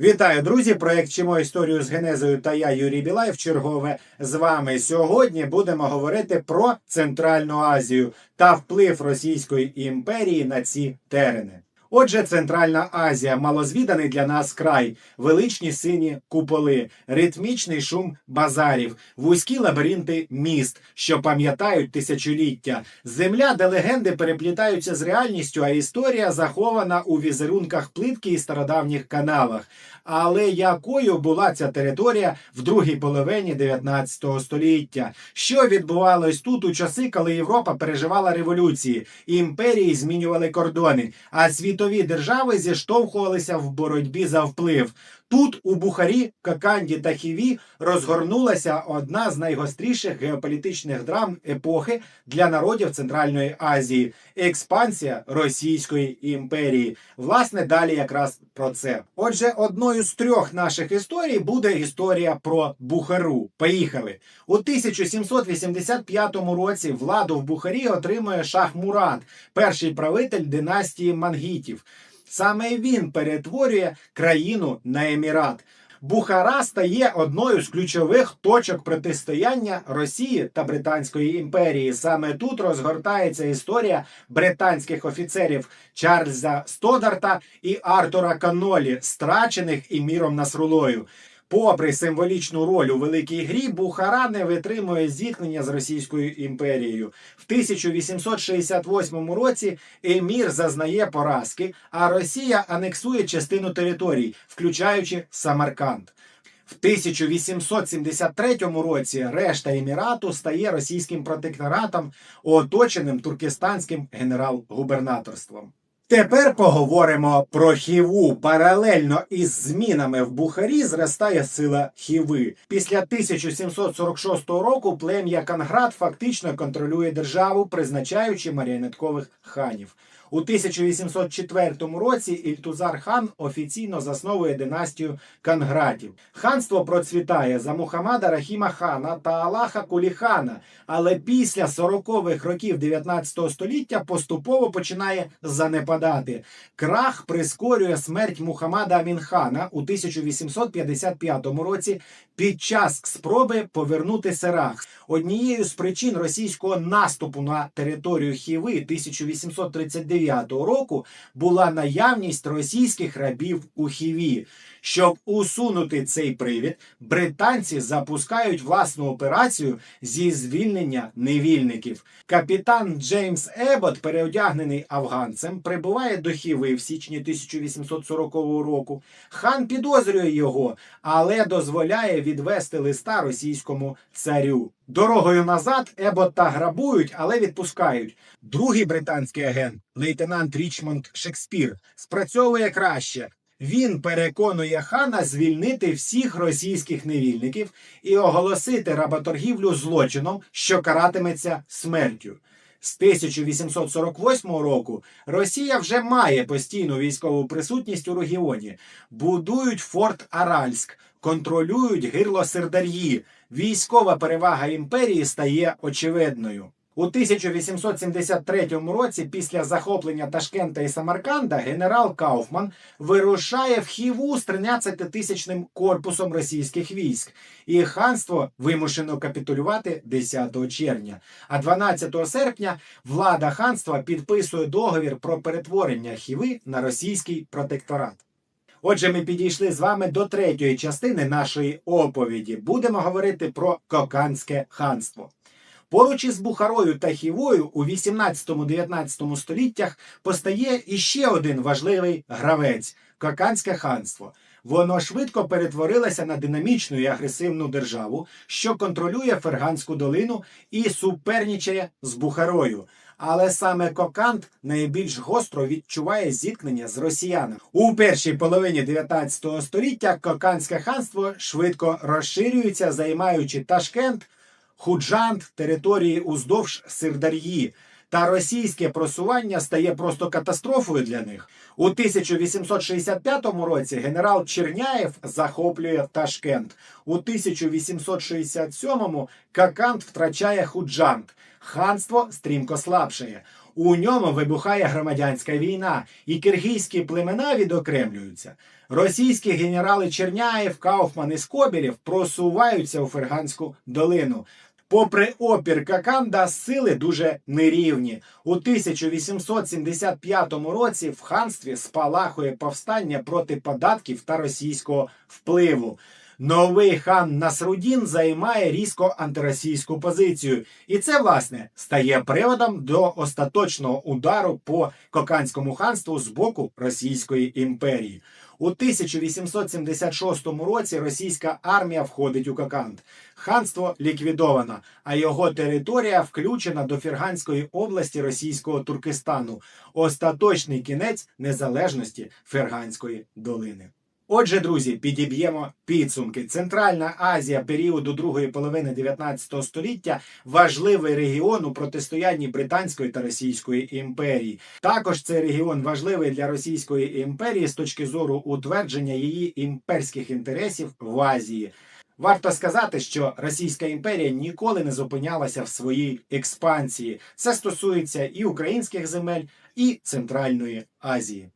Вітаю, друзі! Проект Чимо історію з генезою та я Юрій Білай. Чергове з вами сьогодні будемо говорити про Центральну Азію та вплив Російської імперії на ці терени. Отже, Центральна Азія малозвіданий для нас край, величні сині куполи, ритмічний шум базарів, вузькі лабіринти міст, що пам'ятають тисячоліття, земля, де легенди переплітаються з реальністю, а історія захована у візерунках плитки і стародавніх каналах. Але якою була ця територія в другій половині 19 століття? Що відбувалось тут у часи, коли Європа переживала революції, імперії змінювали кордони, а світові держави зіштовхувалися в боротьбі за вплив? Тут, у Бухарі, Каканді та Хіві, розгорнулася одна з найгостріших геополітичних драм епохи для народів Центральної Азії експансія Російської імперії. Власне, далі якраз про це. Отже, одною з трьох наших історій буде історія про Бухару. Поїхали у 1785 році. Владу в Бухарі отримує Шах Мурат, перший правитель династії мангітів. Саме він перетворює країну на емірат. Бухара стає одною з ключових точок протистояння Росії та Британської імперії. Саме тут розгортається історія британських офіцерів Чарльза Стодарта і Артура Канолі, страчених іміром Насрулою. Попри символічну роль у великій грі, Бухара не витримує зіткнення з Російською імперією. В 1868 році емір зазнає поразки, а Росія анексує частину територій, включаючи Самарканд. В 1873 році решта емірату стає російським протекторатом, оточеним туркестанським генерал-губернаторством. Тепер поговоримо про хіву. Паралельно із змінами в Бухарі зростає сила хіви. Після 1746 року плем'я Канград фактично контролює державу, призначаючи маріонеткових ханів. У 1804 році Ільтузар хан офіційно засновує династію Кангратів. Ханство процвітає за Мухаммада Рахіма хана та Аллаха Куліхана, але після 40-х років 19 століття поступово починає занепадати. Крах прискорює смерть Мухаммада Амінхана у 1855 році під час спроби повернути Серах. Однією з причин російського наступу на територію Хіви 1839 року була наявність російських рабів у Хіві. Щоб усунути цей привід, британці запускають власну операцію зі звільнення невільників. Капітан Джеймс Ебот, переодягнений афганцем, прибуває до Хіви в січні 1840 року. Хан підозрює його, але дозволяє відвести листа російському царю. Дорогою назад Ебота грабують, але відпускають. Другий британський агент, лейтенант Річмонд Шекспір, спрацьовує краще. Він переконує хана звільнити всіх російських невільників і оголосити работоргівлю злочином, що каратиметься смертю. З 1848 року Росія вже має постійну військову присутність у регіоні, будують форт Аральськ, контролюють гирло Сердар'ї. Військова перевага імперії стає очевидною. У 1873 році, після захоплення Ташкента і Самарканда, генерал Кауфман вирушає в Хіву з 13-тисячним корпусом російських військ, і ханство вимушено капітулювати 10 червня. А 12 серпня влада ханства підписує договір про перетворення Хіви на російський протекторат. Отже, ми підійшли з вами до третьої частини нашої оповіді. Будемо говорити про Коканське ханство. Поруч із Бухарою та Хівою у 18-19 століттях постає іще один важливий гравець Коканське ханство. Воно швидко перетворилося на динамічну і агресивну державу, що контролює Ферганську долину і супернічає з Бухарою. Але саме Кокант найбільш гостро відчуває зіткнення з росіянами. У першій половині 19 століття Коканське ханство швидко розширюється, займаючи Ташкент. Худжант, території уздовж Сирдар'ї. Та російське просування стає просто катастрофою для них. У 1865 році генерал Черняєв захоплює Ташкент. У 1867-му Какант втрачає Худжант. Ханство стрімко слабшає. У ньому вибухає громадянська війна, і киргизькі племена відокремлюються. Російські генерали Черняєв, Кауфман і Скобєлєв просуваються у Ферганську долину. Попри опір Каканда, сили дуже нерівні. У 1875 році в ханстві спалахує повстання проти податків та російського впливу. Новий хан Насрудін займає різко антиросійську позицію, і це власне стає приводом до остаточного удару по Коканському ханству з боку Російської імперії. У 1876 році російська армія входить у Коканд. Ханство ліквідовано, а його територія включена до Ферганської області російського Туркестану. Остаточний кінець незалежності Ферганської долини. Отже, друзі, підіб'ємо підсумки. Центральна Азія періоду другої половини 19 століття важливий регіон у протистоянні Британської та Російської імперії. Також цей регіон важливий для Російської імперії з точки зору утвердження її імперських інтересів в Азії. Варто сказати, що Російська імперія ніколи не зупинялася в своїй експансії. Це стосується і українських земель, і Центральної Азії.